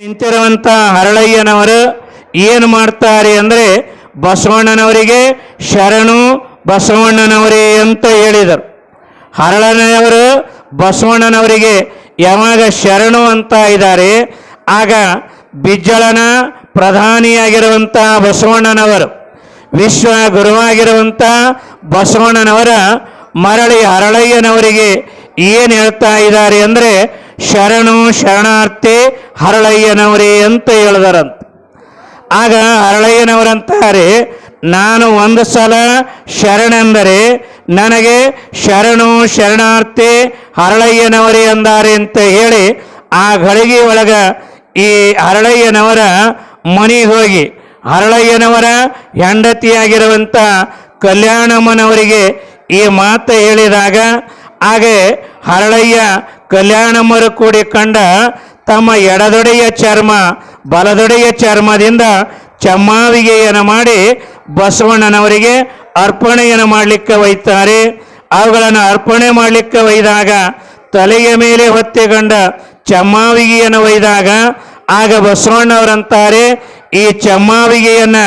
ನಿಂತಿರುವಂತ ಹರಳಯ್ಯನವರು ಏನು ಮಾಡ್ತಾರೆ ಅಂದ್ರೆ ಬಸವಣ್ಣನವರಿಗೆ ಶರಣು ಬಸವಣ್ಣನವರೇ ಅಂತ ಹೇಳಿದರು. ಹರಳನವರು ಬಸವಣ್ಣನವರಿಗೆ ಯಾವಾಗ ಶರಣು ಅಂತ ಇದ್ದಾರೆ, ಆಗ ಬಿಜ್ಜಳನ ಪ್ರಧಾನಿಯಾಗಿರುವಂಥ ಬಸವಣ್ಣನವರು, ವಿಶ್ವ ಗುರುವಾಗಿರುವಂಥ ಬಸವಣ್ಣನವರ ಮರಳಿ ಹರಳಯ್ಯನವರಿಗೆ ಏನು ಹೇಳ್ತಾ ಇದ್ದಾರೆ ಅಂದರೆ ಶರಣು ಶರಣಾರ್ಥಿ ಹರಳಯ್ಯನವರೇ ಅಂತ ಹೇಳಿದಾರಂತ. ಆಗ ಹರಳಯ್ಯನವರಂತಾರೆ, ನಾನು ಒಂದು ಸಲ ಶರಣೆಂದರೆ ನನಗೆ ಶರಣು ಶರಣಾರ್ಥಿ ಹರಳಯ್ಯನವರೇ ಅಂದಾರೆ ಅಂತ ಹೇಳಿ ಆ ಗಳಿಗೆ ಒಳಗ ಈ ಹರಳಯ್ಯನವರ ಮನೆಗೆ ಹೋಗಿ, ಹರಳಯ್ಯನವರ ಹೆಂಡತಿಯಾಗಿರುವಂಥ ಕಲ್ಯಾಣಮ್ಮನವರಿಗೆ ಈ ಮಾತು ಹೇಳಿದಾಗ ಹಾಗೆ ಹರಳಯ್ಯ ಕಲ್ಯಾಣಮ್ಮರು ಕೂಡಿ ಕಂಡ ತಮ್ಮ ಎಡದೊಡೆಯ ಚರ್ಮ, ಬಲದೊಡೆಯ ಚರ್ಮದಿಂದ ಚಮ್ಮಾವಿಗೆಯನ್ನು ಮಾಡಿ ಬಸವಣ್ಣನವರಿಗೆ ಅರ್ಪಣೆಯನ್ನು ಮಾಡಲಿಕ್ಕೆ ಒಯ್ತಾರೆ. ಅವುಗಳನ್ನು ಅರ್ಪಣೆ ಮಾಡಲಿಕ್ಕೆ ಒಯ್ದಾಗ ತಲೆಯ ಮೇಲೆ ಹೊತ್ತಿಕೊಂಡ ಚಮ್ಮಾವಿಗೆಯನ್ನು ಒಯ್ದಾಗ ಆಗ ಬಸವಣ್ಣವರಂತಾರೆ, ಈ ಚಮ್ಮಾವಿಗೆಯನ್ನು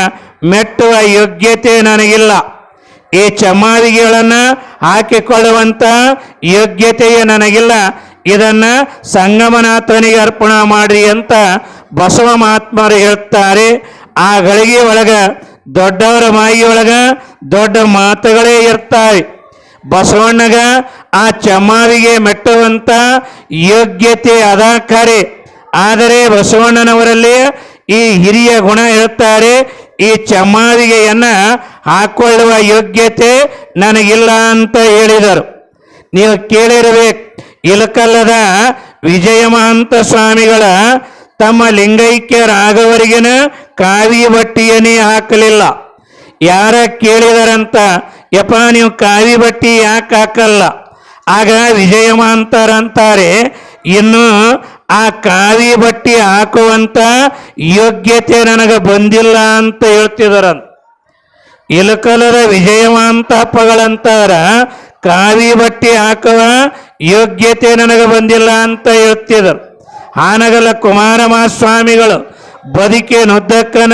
ಮೆಟ್ಟುವ ಯೋಗ್ಯತೆ ನನಗಿಲ್ಲ. ಈ ಚಮ್ಮಾವಿಗೆಗಳನ್ನು ಹಾಕಿಕೊಳ್ಳುವಂತ ಯೋಗ್ಯತೆಯೇ ನನಗಿಲ್ಲ. ಇದನ್ನ ಸಂಗಮನಾಥನಿಗೆ ಅರ್ಪಣ ಮಾಡಿ ಅಂತ ಬಸವ ಮಹಾತ್ಮರು ಹೇಳ್ತಾರೆ ಆ ಗಳಿಗೆ ಒಳಗ, ದೊಡ್ಡವರ ಮಾಯಿಯೊಳಗ ದೊಡ್ಡ ಮಾತುಗಳೇ ಇರ್ತಾರೆ ಬಸವಣ್ಣಗ ಆ ಚಮ್ಮಾವಿಗೆ ಮೆಟ್ಟುವಂತ ಯೋಗ್ಯತೆ ಅದ ಆದರೆ ಬಸವಣ್ಣನವರಲ್ಲಿ ಈ ಹಿರಿಯ ಗುಣ ಹೇಳ್ತಾರೆ ಈ ಚಮಾರಿಗೆಯನ್ನ ಹಾಕೊಳ್ಳುವ ಯೋಗ್ಯತೆ ನನಗಿಲ್ಲ ಅಂತ ಹೇಳಿದರು. ನೀವು ಕೇಳಿರಬೇಕು, ಇಲಕಲ್ಲದ ವಿಜಯಮಹಂತ ಸ್ವಾಮಿಗಳ ತಮ್ಮ ಲಿಂಗೈಕ್ಯ ರಾಘವರಿಗಿನ ಕಾವಿ ಬಟ್ಟಿಯನ್ನೇ ಹಾಕಲಿಲ್ಲ. ಯಾರ ಕೇಳಿದರಂತ, ಯಪ್ಪ ನೀವು ಕಾವಿ ಬಟ್ಟಿ ಯಾಕೆ ಹಾಕಲ್ಲ? ಆಗ ವಿಜಯಮಾಂತರಂತಾರೆ, ಇನ್ನು ಆ ಕಾವಿ ಬಟ್ಟಿ ಹಾಕುವಂತ ಯೋಗ್ಯತೆ ನನಗೆ ಬಂದಿಲ್ಲ ಅಂತ ಹೇಳ್ತಿದಾರಂತ ಇಲಕಲದ ವಿಜಯವಂತಪ್ಪಗಳಂತಾರ ಕಾವಿ ಬಟ್ಟಿ ಹಾಕುವ ಯೋಗ್ಯತೆ ನನಗೆ ಬಂದಿಲ್ಲ ಅಂತ ಹೇಳ್ತಿದ್ರು. ಹಾನಗಲ ಕುಮಾರ ಸ್ವಾಮಿಗಳು ಬದುಕೆ ನುದ್ದಕ್ಕನ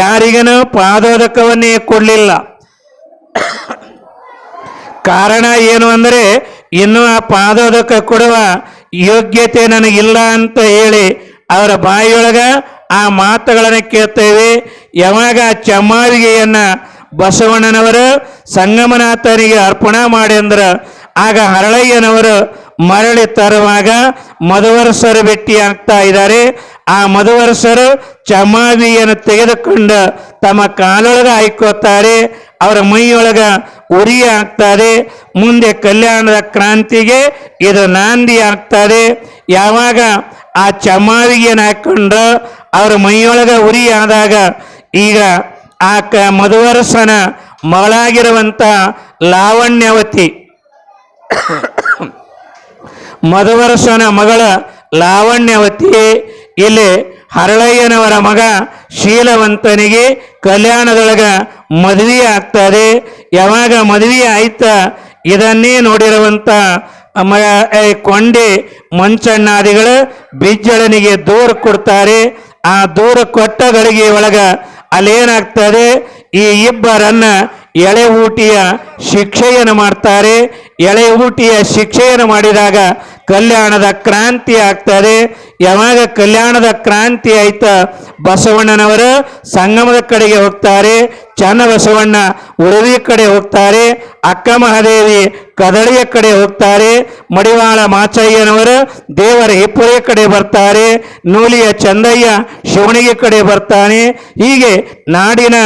ಯಾರಿಗನ ಪಾದೋದಕವನ್ನೇ ಕೊಡಲಿಲ್ಲ. ಕಾರಣ ಏನು ಅಂದರೆ, ಇನ್ನು ಆ ಪಾದೋದಕ ಕೊಡುವ ಯೋಗ್ಯತೆ ನನಗಿಲ್ಲ ಅಂತ ಹೇಳಿ ಅವರ ಬಾಯಿಯೊಳಗ ಆ ಮಾತುಗಳನ್ನು ಕೇಳ್ತೇವೆ. ಯಾವಾಗ ಚಮ್ಮಾರಿಗೆಯನ್ನ ಬಸವಣ್ಣನವರು ಸಂಗಮನಾಥನಿಗೆ ಅರ್ಪಣ ಮಾಡಿ ಅಂದ್ರ, ಆಗ ಹರಳಯ್ಯನವರು ಮರಳಿ ತರುವಾಗ ಮಧುವರಸರು ಭೇಟಿ ಆಗ್ತಾ ಇದ್ದಾರೆ. ಆ ಮಧುವರಸರು ಚಮಾವಿಯನ್ನು ತೆಗೆದುಕೊಂಡು ತಮ್ಮ ಕಾಲೊಳಗೆ ಹಾಯ್ಕೋತಾರೆ ಅವರ ಮೈಯೊಳಗ ಉರಿ ಆಗ್ತಾರೆ ಮುಂದೆ ಕಲ್ಯಾಣದ ಕ್ರಾಂತಿಗೆ ಇದು ನಾಂದಿ ಆಗ್ತಾರೆ ಯಾವಾಗ ಆ ಚಮ್ಮಾವಿಗೆಯನ್ನು ಹಾಕೊಂಡು ಅವರ ಮೈಯೊಳಗ ಉರಿ ಆದಾಗ ಈಗ ಆ ಕ ಮಧುವರಸನ ಮಗಳಾಗಿರುವಂಥ ಲಾವಣ್ಯವತಿ. ಮಧುವರಸನ ಮಗಳ ಲಾವಣ್ಯವತಿ ಇಲ್ಲಿ ಹರಳಯ್ಯನವರ ಮಗ ಶೀಲವಂತನಿಗೆ ಕಲ್ಯಾಣದೊಳಗ ಮದುವೆ ಆಗ್ತದೆ. ಯಾವಾಗ ಮದುವೆ ಆಯ್ತ? ಇದನ್ನೇ ಏ, ಕೊಂಡೆ ಮಂಚಣ್ಣಾದಿಗಳು ಬಿಜ್ಜಳನಿಗೆ ದೂರ ಕೊಡ್ತಾರೆ. ಆ ದೂರ ಕೊಟ್ಟ ಗಳಿಗೆ ಒಳಗ ಅಲ್ಲೇನಾಗ್ತದೆ? ಈ ಇಬ್ಬರನ್ನ ಎಳೆ ಊಟಿಯ ಶಿಕ್ಷೆಯನ್ನು ಮಾಡ್ತಾರೆ. ಎಳೆ ಊಟಿಯ ಶಿಕ್ಷೆಯನ್ನು ಮಾಡಿದಾಗ ಕಲ್ಯಾಣದ ಕ್ರಾಂತಿ ಆಗ್ತದೆ. ಯಾವಾಗ ಕಲ್ಯಾಣದ ಕ್ರಾಂತಿ ಆಯ್ತ? ಬಸವಣ್ಣನವರು ಸಂಗಮದ ಕಡೆಗೆ ಹೋಗ್ತಾರೆ, ಚನ್ನ ಬಸವಣ್ಣ ಉಳವಿ ಕಡೆ ಹೋಗ್ತಾರೆ, ಅಕ್ಕ ಮಹಾದೇವಿ ಕದಳಿಯ ಕಡೆ ಹೋಗ್ತಾರೆ, ಮಡಿವಾಳ ಮಾಚಯ್ಯನವರು ದೇವರ ಹಿಪ್ಪುರೆಯ ಕಡೆ ಬರ್ತಾರೆ, ನೂಲಿಯ ಚಂದಯ್ಯ ಶಿವಣಿಗೆ ಕಡೆ ಬರ್ತಾನೆ. ಹೀಗೆ ನಾಡಿನ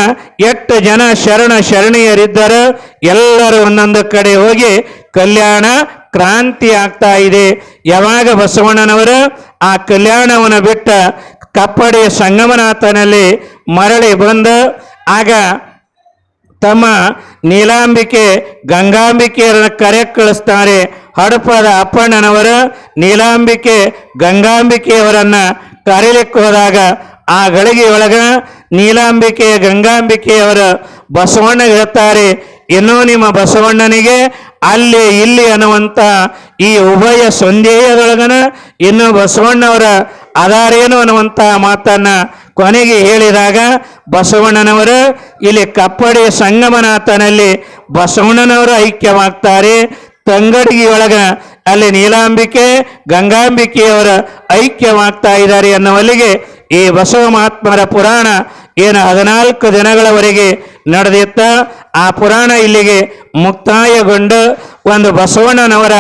ಎಷ್ಟು ಜನ ಶರಣ ಶರಣೀಯರಿದ್ದರು. ಎಲ್ಲರೂ ಒಂದೊಂದು ಕಡೆ ಹೋಗಿ ಕಲ್ಯಾಣ ಕ್ರಾಂತಿ ಆಗ್ತಾ ಇದೆ. ಯಾವಾಗ ಬಸವಣ್ಣನವರು ಆ ಕಲ್ಯಾಣವನ್ನು ಬಿಟ್ಟ ಕಪ್ಪಡೆಯ ಸಂಗಮನಾಥನಲ್ಲಿ ಮರಳಿ ಬಂದು ಆಗ ತಮ್ಮ ನೀಲಾಂಬಿಕೆ, ಗಂಗಾಂಬಿಕೆಯರನ್ನು ಕರೆ ಕಳಿಸ್ತಾರೆ ಹಡಪದ ಅಪ್ಪಣ್ಣನವರು ನೀಲಾಂಬಿಕೆ, ಗಂಗಾಂಬಿಕೆಯವರನ್ನು ಕರೀಲಿಕ್ಕೆ ಹೋದಾಗ ಆ ಗಳಿಗೆಯೊಳಗ ನೀಲಾಂಬಿಕೆ, ಗಂಗಾಂಬಿಕೆಯವರು ಬಸವಣ್ಣ ಹೇಳ್ತಾರೆ ಇನ್ನೂ ನಿಮ್ಮ ಬಸವಣ್ಣನಿಗೆ ಅಲ್ಲಿ ಇಲ್ಲಿ ಅನ್ನುವಂಥ ಈ ಉಭಯ ಸಂದೇಹದೊಳಗನ ಇನ್ನು ಬಸವಣ್ಣವರ ಅದಾರೇನು ಅನ್ನುವಂಥ ಮಾತನ್ನ ಕೊನೆಗೆ ಹೇಳಿದಾಗ ಬಸವಣ್ಣನವರು ಇಲ್ಲಿ ಕಪ್ಪಡಿ ಸಂಗಮನಾಥನಲ್ಲಿ ಬಸವಣ್ಣನವರು ಐಕ್ಯವಾಗ್ತಾರೆ. ತಂಗಡಿಗೆಯೊಳಗ ಅಲ್ಲಿ ನೀಲಾಂಬಿಕೆ, ಗಂಗಾಂಬಿಕೆಯವರ ಐಕ್ಯವಾಗ್ತಾ ಇದ್ದಾರೆ ಅನ್ನುವಲ್ಲಿಗೆ ಈ ಬಸವ ಮಹಾತ್ಮರ ಪುರಾಣ ಏನು ಹದಿನಾಲ್ಕು ದಿನಗಳವರೆಗೆ ನಡೆದಿತ್ತ, ಆ ಪುರಾಣ ಇಲ್ಲಿಗೆ ಮುಕ್ತಾಯಗೊಂಡು ಒಂದು ಬಸವಣ್ಣನವರ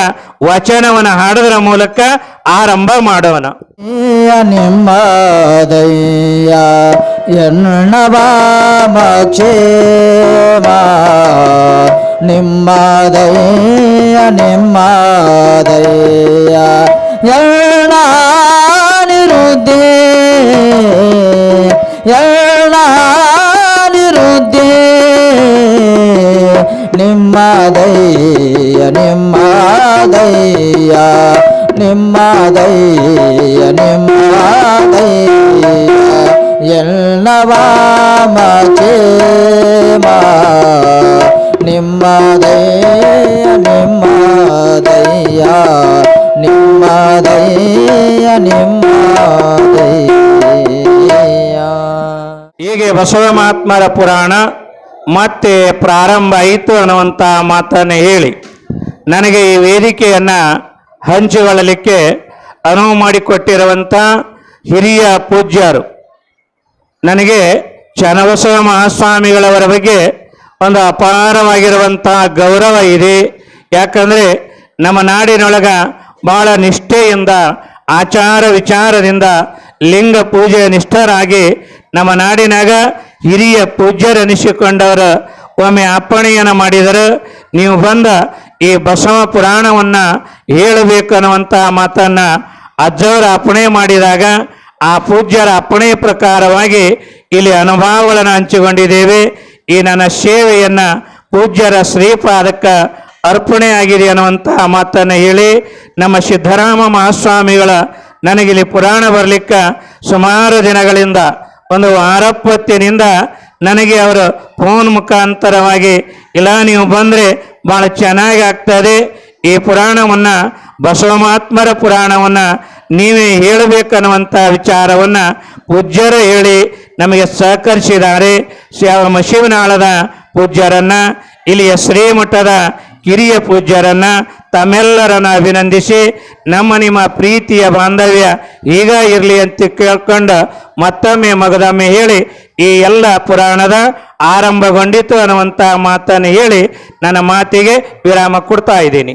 ವಚನವನ್ನು ಹಾಡೋದ್ರ ಮೂಲಕ ಆರಂಭ ಮಾಡೋಣ. ನಿಮ್ಮದಯ್ಯ ದಯ್ಯ ನಿಮ್ಮದಯ್ಯ ನಿಮ್ಮದಯ್ಯ ಎಣ್ಣ ನಿರುದ್ಧಿ ನಿಮ್ಮದಯ್ಯ ನಿಮ್ಮದಯ್ಯ ನಿಮ್ಮದಯ್ಯ ನಿಮ್ಮದಯ್ಯ ಎಲ್ಲವಾಮ ಕ್ಷೇಮ ನಿಮ್ಮದಯ್ಯ ನಿಮ್ಮದಯ್ಯ ನಿಮ್ಮದಯ್ಯ ನಿಮ್ಮದಯ್ಯ ಹೀಗೆ ಬಸವ ಮಹಾತ್ಮರ ಪುರಾಣ ಮತ್ತೆ ಪ್ರಾರಂಭ ಆಯಿತು ಅನ್ನುವಂಥ ಮಾತನ್ನು ಹೇಳಿ. ನನಗೆ ಈ ವೇದಿಕೆಯನ್ನು ಹಂಚಿಕೊಳ್ಳಲಿಕ್ಕೆ ಅನುವು ಮಾಡಿಕೊಟ್ಟಿರುವಂಥ ಹಿರಿಯ ಪೂಜ್ಯರು. ನನಗೆ ಚನ್ನಬಸವ ಮಹಾಸ್ವಾಮಿಗಳವರ ಬಗ್ಗೆ ಒಂದು ಅಪಾರವಾಗಿರುವಂಥ ಗೌರವ ಇದೆ. ಯಾಕಂದರೆ ನಮ್ಮ ನಾಡಿನೊಳಗ ಬಹಳ ನಿಷ್ಠೆಯಿಂದ, ಆಚಾರ ವಿಚಾರದಿಂದ ಲಿಂಗ ಪೂಜೆಯ ನಿಷ್ಠರಾಗಿ ನಮ್ಮ ನಾಡಿನಾಗ ಹಿರಿಯ ಪೂಜ್ಯರೆನಿಸಿಕೊಂಡವರು ಒಮ್ಮೆ ಅಪ್ಪಣೆಯನ್ನು ಮಾಡಿದರು ನೀವು ಬಂದ ಈ ಬಸವ ಪುರಾಣವನ್ನು ಹೇಳಬೇಕನ್ನುವಂತಹ ಮಾತನ್ನು ಅಜ್ಜವರ ಅಪ್ಪಣೆ ಮಾಡಿದಾಗ ಆ ಪೂಜ್ಯರ ಅಪ್ಪಣೆ ಪ್ರಕಾರವಾಗಿ ಇಲ್ಲಿ ಅನುಭವಗಳನ್ನು ಹಂಚಿಕೊಂಡಿದ್ದೇವೆ. ಈ ನನ್ನ ಸೇವೆಯನ್ನು ಪೂಜ್ಯರ ಶ್ರೀಪಾದಕ್ಕೆ ಅರ್ಪಣೆ ಆಗಿದೆ ಅನ್ನುವಂತಹ ಮಾತನ್ನು ಹೇಳಿ ನಮ್ಮ ಸಿದ್ದರಾಮ ಮಹಾಸ್ವಾಮಿಗಳ ನನಗಿಲ್ಲಿ ಪುರಾಣ ಬರಲಿಕ್ಕೆ ಸುಮಾರು ದಿನಗಳಿಂದ ಒಂದು ವಾರಪ್ಪತ್ತಿನಿಂದ ನನಗೆ ಅವರು ಫೋನ್ ಮುಖಾಂತರವಾಗಿ, ಇಲ್ಲ, ನೀವು ಬಂದರೆ ಭಾಳ ಚೆನ್ನಾಗಿ ಆಗ್ತದೆ. ಈ ಪುರಾಣವನ್ನು, ಬಸವಮಾತ್ಮರ ಪುರಾಣವನ್ನು ನೀವೇ ಹೇಳಬೇಕನ್ನುವಂಥ ವಿಚಾರವನ್ನು ಪೂಜ್ಯರು ಹೇಳಿ ನಮಗೆ ಸಹಕರಿಸಿದ್ದಾರೆ. ಶ್ಯಾಮ ಶಿವನಾಳದ ಪೂಜ್ಯರನ್ನು, ಇಲ್ಲಿಯ ಶ್ರೀಮಠದ ಕಿರಿಯ ಪೂಜ್ಯರನ್ನ ತಮ್ಮೆಲ್ಲರನ್ನ ಅಭಿನಂದಿಸಿ ನಮ್ಮ ನಿಮ್ಮ ಪ್ರೀತಿಯ ಬಾಂಧವ್ಯ ಈಗ ಇರಲಿ ಅಂತ ಕೇಳ್ಕೊಂಡು ಮತ್ತೊಮ್ಮೆ ಮಗದೊಮ್ಮೆ ಹೇಳಿ, ಈ ಎಲ್ಲ ಪುರಾಣದ ಆರಂಭಗೊಂಡಿತು ಅನ್ನುವಂತಹ ಮಾತನ್ನು ಹೇಳಿ ನನ್ನ ಮಾತಿಗೆ ವಿರಾಮ ಕೊಡ್ತಾ ಇದ್ದೀನಿ.